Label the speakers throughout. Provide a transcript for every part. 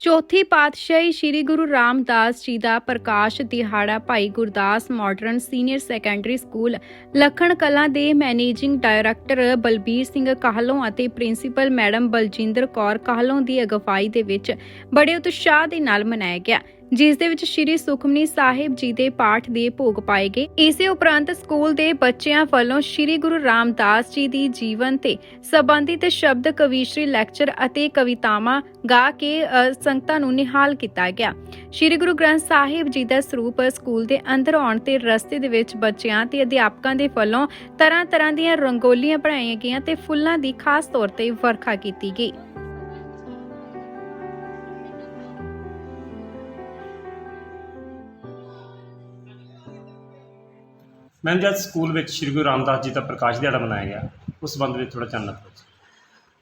Speaker 1: ਚੌਥੀ ਪਾਤਸ਼ਾਹੀ ਸ੍ਰੀ ਗੁਰੂ ਰਾਮਦਾਸ ਜੀ ਦਾ ਪ੍ਰਕਾਸ਼ ਦਿਹਾੜਾ Bhai Gurdas modern senior secondary school Lakhan Kalan ਦੇ ਮੈਨੇਜਿੰਗ ਡਾਇਰੈਕਟਰ ਬਲਬੀਰ ਸਿੰਘ ਕਾਹਲੋਂ ਅਤੇ ਪ੍ਰਿੰਸੀਪਲ ਮੈਡਮ ਬਲਜਿੰਦਰ ਕੌਰ ਕਾਹਲੋਂ ਦੀ ਅਗਵਾਈ ਦੇ ਵਿੱਚ ਬੜੇ ਉਤਸ਼ਾਹ ਦੇ ਨਾਲ ਮਨਾਇਆ ਗਿਆ। ਜਿਸ ਦੇ ਵਿੱਚ ਸ੍ਰੀ ਸੁਖਮਨੀ ਸਾਹਿਬ ਜੀ ਦੇ ਪਾਠ ਦੇ ਭੋਗ ਪਾਏ ਗਏ। ਇਸੇ ਉਪਰੰਤ ਸਕੂਲ ਦੇ ਬੱਚਿਆਂ ਵੱਲੋਂ ਸ੍ਰੀ ਗੁਰੂ ਰਾਮਦਾਸ ਜੀ ਦੀ ਜੀਵਨ ਤੇ ਸੰਬੰਧਿਤ ਸ਼ਬਦ ਕਵੀਸ਼ਰੀ ਲੈਕਚਰ ਅਤੇ ਕਵਿਤਾਵਾਂ ਗਾ ਕੇ ਸੰਗਤਾਂ ਨੂੰ ਨਿਹਾਲ ਕੀਤਾ ਗਿਆ। ਸ੍ਰੀ ਗੁਰੂ ਗ੍ਰੰਥ ਸਾਹਿਬ ਜੀ ਦਾ ਸਰੂਪ ਸਕੂਲ ਦੇ ਅੰਦਰ ਆਉਣ ਤੇ ਰਸਤੇ ਦੇ ਵਿੱਚ ਬੱਚਿਆਂ ਤੇ ਅਧਿਆਪਕਾਂ ਦੇ ਵੱਲੋਂ ਤਰ੍ਹਾਂ-ਤਰ੍ਹਾਂ ਦੀਆਂ ਰੰਗੋਲੀਆਂ ਬਣਾਈਆਂ ਗਈਆਂ ਤੇ ਫੁੱਲਾਂ ਦੀ ਖਾਸ ਤੌਰ ਤੇ ਵਰਖਾ ਕੀਤੀ ਗਈ।
Speaker 2: ਮੈਮ ਜਦ ਸਕੂਲ ਵਿੱਚ ਸ੍ਰੀ ਗੁਰੂ ਰਾਮਦਾਸ ਜੀ ਦਾ ਪ੍ਰਕਾਸ਼ ਦਿਹਾੜਾ ਮਨਾਇਆ ਗਿਆ, ਉਸ ਸੰਬੰਧ ਵਿੱਚ ਥੋੜਾ ਚਾਨਣਾ ਪਾਓ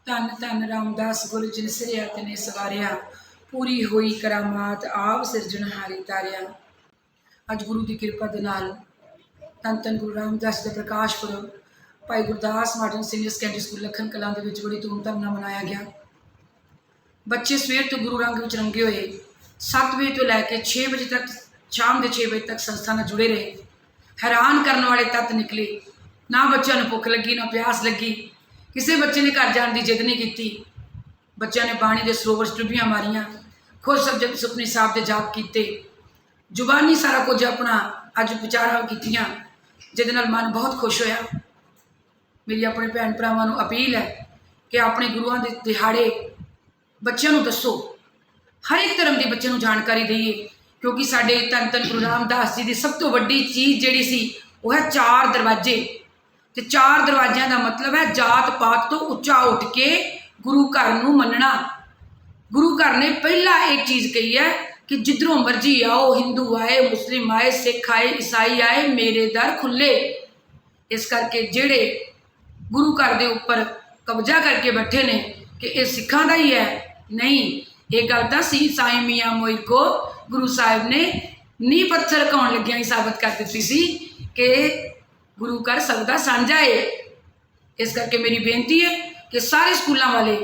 Speaker 3: ਧੰਨ ਧੰਨ ਰਾਮਦਾਸ ਗੁਰੂ ਜਿਨ ਸਿਰਿਆ ਤਨੇ ਸਵਾਰਿਆ, ਪੂਰੀ ਹੋਈ ਕਰਾਮਾਤ ਆਪ ਸਿਰਜਣਹਾਰੀ ਤਾਰਿਆ। ਅੱਜ ਗੁਰੂ ਦੀ ਕਿਰਪਾ ਦੇ ਨਾਲ ਧੰਨ ਧੰਨ ਗੁਰੂ ਰਾਮਦਾਸ ਜੀ ਦਾ ਪ੍ਰਕਾਸ਼ ਪੁਰਬ Bhai Gurdas modern senior secondary school Lakhan Kalan ਦੇ ਵਿੱਚ ਬੜੀ ਧੂਮਧਾਮ ਨਾਲ ਮਨਾਇਆ ਗਿਆ। ਬੱਚੇ ਸਵੇਰ ਤੋਂ ਗੁਰੂ ਰੰਗ ਵਿੱਚ ਰੰਗੇ ਹੋਏ 7 ਵਜੇ ਤੋਂ ਲੈ ਕੇ 6 ਵਜੇ ਤੱਕ, ਸ਼ਾਮ ਦੇ 6 ਵਜੇ ਤੱਕ ਸੰਸਥਾ ਨਾਲ ਜੁੜੇ ਰਹੇ। ਹੈਰਾਨ ਕਰਨ ਵਾਲੇ ਤੱਤ ਨਿਕਲੇ। ਨਾ ਬੱਚਿਆਂ ਨੂੰ ਭੁੱਖ ਲੱਗੀ, ਨਾ ਪਿਆਸ ਲੱਗੀ। ਕਿਸੇ ਬੱਚੇ ਨੇ ਘਰ ਜਾਣ ਦੀ ਜਿੱਦ ਨਹੀਂ ਕੀਤੀ। ਬੱਚਿਆਂ ਨੇ ਬਾਣੀ ਦੇ ਸਰੋਵਰ 'ਚ ਡੁੱਬੀਆਂ ਮਾਰੀਆਂ, ਖੁਦ ਸਬਜੈਕਟ ਸੁਖਨੀ ਸਾਹਿਬ ਦੇ ਜਾਪ ਕੀਤੇ। ਜ਼ੁਬਾਨੀ ਸਾਰਾ ਕੁਝ ਆਪਣਾ ਅੱਜ ਵਿਚਾਰਾਂ ਕੀਤੀਆਂ, ਜਿਹਦੇ ਨਾਲ ਮਨ ਬਹੁਤ ਖੁਸ਼ ਹੋਇਆ। ਮੇਰੀ ਆਪਣੇ ਭੈਣ ਭਰਾਵਾਂ ਨੂੰ ਅਪੀਲ ਹੈ ਕਿ ਆਪਣੇ ਗੁਰੂਆਂ ਦੇ ਦਿਹਾੜੇ ਬੱਚਿਆਂ ਨੂੰ ਦੱਸੋ। ਹਰ ਇੱਕ ਧਰਮ ਦੀ ਬੱਚਿਆਂ ਨੂੰ ਜਾਣਕਾਰੀ ਦਈਏ। ਕਿਉਂਕਿ ਸਾਡੇ ਧੰਨ ਧੰਨ ਗੁਰੂ ਰਾਮਦਾਸ ਜੀ ਦੀ ਸਭ ਤੋਂ ਵੱਡੀ ਚੀਜ਼ ਜਿਹੜੀ ਸੀ, ਉਹ ਹੈ ਚਾਰ ਦਰਵਾਜ਼ੇ। ਤੇ ਚਾਰ ਦਰਵਾਜ਼ਿਆਂ ਦਾ ਮਤਲਬ ਹੈ ਜਾਤ ਪਾਤ ਤੋਂ ਉੱਚਾ ਉੱਠ ਕੇ ਗੁਰੂ ਘਰ ਨੂੰ ਮੰਨਣਾ। ਗੁਰੂ ਘਰ ਨੇ ਪਹਿਲਾਂ ਇੱਕ ਚੀਜ਼ ਕਹੀ ਹੈ ਕਿ ਜਿੱਧਰੋਂ ਮਰਜ਼ੀ ਆਓ, ਹਿੰਦੂ ਆਏ, ਮੁਸਲਿਮ ਆਏ, ਸਿੱਖ ਆਏ, ਈਸਾਈ ਆਏ, ਮੇਰੇ ਦਰ ਖੁੱਲੇ ਇਸ ਕਰਕੇ ਜਿਹੜੇ ਗੁਰੂ ਘਰ ਦੇ ਉੱਪਰ ਕਬਜ਼ਾ ਕਰਕੇ ਬੈਠੇ ਨੇ ਕਿ ਇਹ ਸਿੱਖਾਂ ਦਾ ਹੀ ਹੈ, ਨਹੀਂ, ਇਹ ਗੱਲ ਤਾਂ ਸੀ, ਸਾਈਂ ਮੀਆਂ ਮੋਈ ਕੋ ਗੁਰੂ ਸਾਹਿਬ ਨੇ ਨੀ ਪੱਥਰ ਕਾਉਣ ਲੱਗਿਆਂ ਹੀ ਸਾਬਤ ਕਰ ਦਿੱਤੀ ਸੀ ਕਿ ਗੁਰੂ ਘਰ ਸਭ ਦਾ ਸਾਂਝਾ ਹੈ ਇਸ ਕਰਕੇ ਮੇਰੀ ਬੇਨਤੀ ਹੈ ਕਿ ਸਾਰੇ ਸਕੂਲਾਂ ਵਾਲੇ,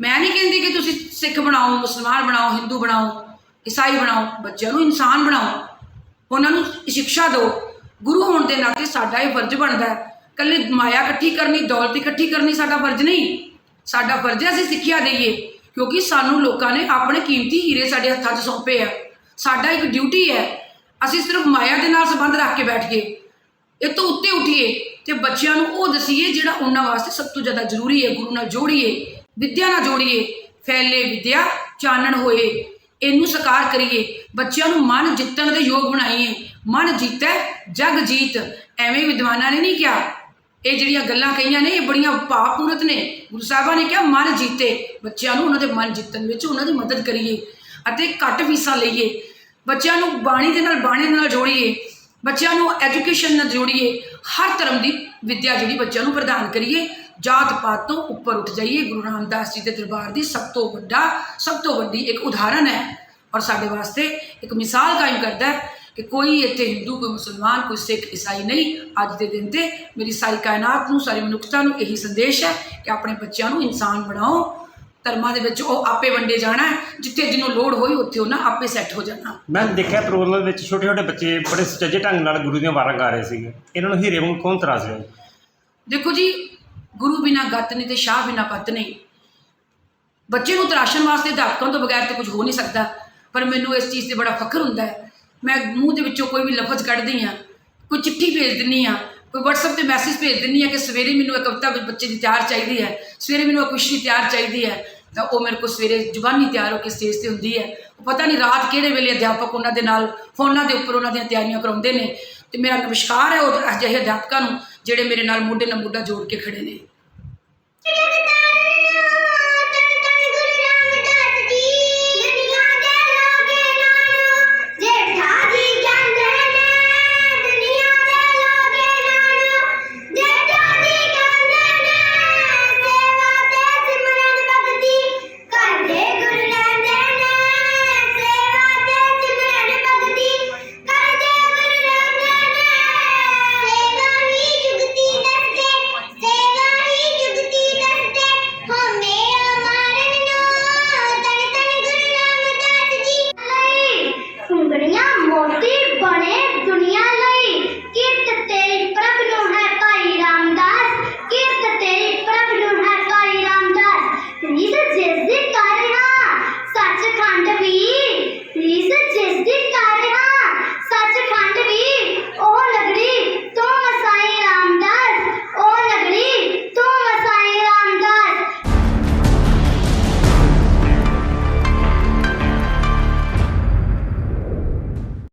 Speaker 3: ਮੈਂ ਨਹੀਂ ਕਹਿੰਦੀ ਕਿ ਤੁਸੀਂ ਸਿੱਖ ਬਣਾਓ, ਮੁਸਲਮਾਨ ਬਣਾਓ, ਹਿੰਦੂ ਬਣਾਓ, ਈਸਾਈ ਬਣਾਓ, ਬੱਚਿਆਂ ਨੂੰ ਇਨਸਾਨ ਬਣਾਓ, ਉਹਨਾਂ ਨੂੰ ਸਿੱਖਿਆ ਦਿਓ। ਗੁਰੂ ਹੋਣ ਦੇ ਨਾਤੇ ਸਾਡਾ ਇਹ ਫਰਜ਼ ਬਣਦਾ ਹੈ। ਕੱਲੇ ਮਾਇਆ ਇਕੱਠੀ ਕਰਨੀ, ਦੌਲਤ ਇਕੱਠੀ ਕਰਨੀ ਸਾਡਾ ਫਰਜ਼ ਨਹੀਂ। ਸਾਡਾ ਫਰਜ਼ ਹੈ ਅਸੀਂ ਸਿੱਖਿਆ ਦਈਏ। ਕਿਉਂਕਿ ਸਾਨੂੰ ਲੋਕਾਂ ਨੇ ਆਪਣੇ ਕੀਮਤੀ ਹੀਰੇ ਸਾਡੇ ਹੱਥਾਂ 'ਚ ਸੌਂਪੇ ਆ। ਸਾਡਾ ਇੱਕ ਡਿਊਟੀ ਹੈ, ਅਸੀਂ ਸਿਰਫ ਮਾਇਆ ਦੇ ਨਾਲ ਸੰਬੰਧ ਰੱਖ ਕੇ ਬੈਠ ਗਏ। ਇਹ ਤੋਂ ਉੱਤੇ ਉਠੀਏ ਤੇ ਬੱਚਿਆਂ ਨੂੰ ਉਹ ਦਸੀਏ ਜਿਹੜਾ ਉਹਨਾਂ ਵਾਸਤੇ ਸਭ ਤੋਂ ਜ਼ਿਆਦਾ ਜ਼ਰੂਰੀ ਹੈ, ਗੁਰੂ ਨਾਲ ਜੋੜੀਏ, ਵਿਦਿਆ ਨਾਲ ਜੋੜੀਏ, ਫੈਲੇ ਵਿਦਿਆ, ਚਾਨਣ ਹੋਏ, ਇਹਨੂੰ ਸਾਕਾਰ ਕਰੀਏ। ਬੱਚਿਆਂ ਨੂੰ ਮਨ ਜਿੱਤਣ ਦੇ ਯੋਗ ਬਣਾਈਏ। ਮਨ ਜੀਤੈ, ਜਗ ਜੀਤ। ਐਵੇਂ ਵਿਦਵਾਨਾਂ ਨੇ ਨਹੀਂ ਕਿਹਾ। ਇਹ ਜਿਹੜੀਆਂ ਗੱਲਾਂ ਕਹੀਆਂ ਨੇ, ਇਹ ਬੜੀਆਂ ਭਾਵਪੂਰਤ ਨੇ। ਗੁਰੂ ਸਾਹਿਬਾਂ ਨੇ ਕਿਹਾ, ਮਨ ਜੀਤੇ। ਬੱਚਿਆਂ ਨੂੰ ਉਹਨਾਂ ਦੇ ਮਨ ਜਿੱਤਣ ਵਿੱਚ ਉਹਨਾਂ ਦੀ ਮਦਦ ਕਰੀਏ ਅਤੇ ਘੱਟ ਫੀਸਾਂ ਲਈਏ। ਬੱਚਿਆਂ ਨੂੰ ਬਾਣੀ ਦੇ ਨਾਲ ਬਾਣੀ ਨਾਲ ਜੋੜੀਏ। ਬੱਚਿਆਂ ਨੂੰ ਐਜੂਕੇਸ਼ਨ ਨਾਲ ਜੋੜੀਏ। ਹਰ ਧਰਮ ਦੀ ਵਿੱਦਿਆ ਜਿਹੜੀ ਬੱਚਿਆਂ ਨੂੰ ਪ੍ਰਦਾਨ ਕਰੀਏ। ਜਾਤ ਪਾਤ ਤੋਂ ਉੱਪਰ ਉੱਠ ਜਾਈਏ। ਗੁਰੂ ਰਾਮਦਾਸ ਜੀ ਦੇ ਦਰਬਾਰ ਦੀ ਸਭ ਤੋਂ ਵੱਡਾ, ਸਭ ਤੋਂ ਵੱਡੀ ਇੱਕ ਉਦਾਹਰਨ ਹੈ। ਔਰ ਸਾਡੇ ਵਾਸਤੇ ਇੱਕ ਮਿਸਾਲ ਕਾਇਮ ਕਰਦਾ ਹੈ। ਕਿ ਕੋਈ ਇੱਥੇ ਹਿੰਦੂ ਕੋਈ ਮੁਸਲਮਾਨ ਕੋਈ ਸਿੱਖ ਈਸਾਈ ਨਹੀਂ ਅੱਜ ਦੇ ਦਿਨ ਤੇ ਮੇਰੀ ਸਾਰੀ ਕਾਇਨਾਤ ਨੂੰ ਸਾਰੀ ਮਨੁੱਖਤਾ ਨੂੰ ਇਹੀ ਸੰਦੇਸ਼ ਹੈ ਕਿ ਆਪਣੇ ਬੱਚਿਆਂ ਨੂੰ ਇਨਸਾਨ ਬਣਾਓ। ਧਰਮਾਂ ਦੇ ਵਿੱਚ ਉਹ ਆਪੇ ਵੰਡੇ ਜਾਣਾ। ਜਿੱਥੇ ਜਿਹਨੂੰ ਲੋੜ ਹੋਈ ਉੱਥੇ ਉਹਨਾਂ ਆਪੇ ਸੈੱਟ ਹੋ ਜਾਣਾ।
Speaker 2: ਮੈਂ ਦੇਖਿਆ ਪ੍ਰੋਗਰਾਮ ਵਿੱਚ ਛੋਟੇ ਛੋਟੇ ਬੱਚੇ ਬੜੇ ਸੁਚੱਜੇ ਢੰਗ ਨਾਲ ਗੁਰੂ ਦੀਆਂ ਵਾਰਾਂ ਗਾ ਰਹੇ ਸੀਗੇ। ਇਹਨਾਂ ਨੂੰ ਹੀਰੇ ਵਾਂਗੂ ਕੌਣ ਤਰਾਸ ਰਿਹਾ?
Speaker 3: ਦੇਖੋ ਜੀ ਗੁਰੂ ਬਿਨਾ ਗਤ ਨਹੀਂ ਤੇ ਸ਼ਾਹ ਬਿਨਾ ਪਤ ਨਹੀਂ। ਬੱਚੇ ਨੂੰ ਤਰਾਸ਼ਣ ਵਾਸਤੇ ਅਧਿਆਪਕਾਂ ਤੋਂ ਬਗੈਰ ਤੇ ਕੁਝ ਹੋ ਨਹੀਂ ਸਕਦਾ। ਪਰ ਮੈਨੂੰ ਇਸ ਚੀਜ਼ ਤੇ ਬੜਾ ਫਖਰ ਹੁੰਦਾ ਹੈ। ਮੈਂ ਮੂੰਹ ਦੇ ਵਿੱਚੋਂ ਕੋਈ ਵੀ ਲਫ਼ਜ਼ ਕੱਢਦੀ ਆ ਕੋਈ ਚਿੱਠੀ ਭੇਜ ਦਿੰਨੀ ਆ ਕੋਈ WhatsApp ਤੇ ਮੈਸੇਜ ਭੇਜ ਦਿੰਨੀ ਆ ਕਿ ਸਵੇਰੇ ਮੈਨੂੰ ਇੱਕ ਕਵਿਤਾ ਬੱਚੇ ਦੀ ਤਿਆਰ ਚਾਹੀਦੀ ਹੈ, ਸਵੇਰੇ ਮੈਨੂੰ ਇੱਕ ਕੁਸ਼ਤੀ ਤਿਆਰ ਚਾਹੀਦੀ ਹੈ, ਤਾਂ ਉਹ ਮੇਰੇ ਕੋਲ ਸਵੇਰੇ ਜ਼ੁਬਾਨੀ ਤਿਆਰ ਹੋ ਕੇ ਸਟੇਜ ਤੇ ਹੁੰਦੀ ਹੈ। ਉਹ ਪਤਾ ਨਹੀਂ ਰਾਤ ਕਿਹੜੇ ਵੇਲੇ ਅਧਿਆਪਕ ਉਹਨਾਂ ਦੇ ਨਾਲ ਫੋਨਾਂ ਦੇ ਉੱਪਰ ਉਹਨਾਂ ਦੀਆਂ ਤਿਆਰੀਆਂ ਕਰਾਉਂਦੇ ਨੇ ਤੇ ਮੇਰਾ ਨਮਸਕਾਰ ਹੈ ਉਹ ਅਜਿਹੇ ਅਧਿਆਪਕਾਂ ਨੂੰ ਜਿਹੜੇ ਮੇਰੇ ਨਾਲ ਮੋਢੇ ਨਾਲ ਮੋਢਾ ਜੋੜ ਕੇ ਖੜੇ ਨੇ।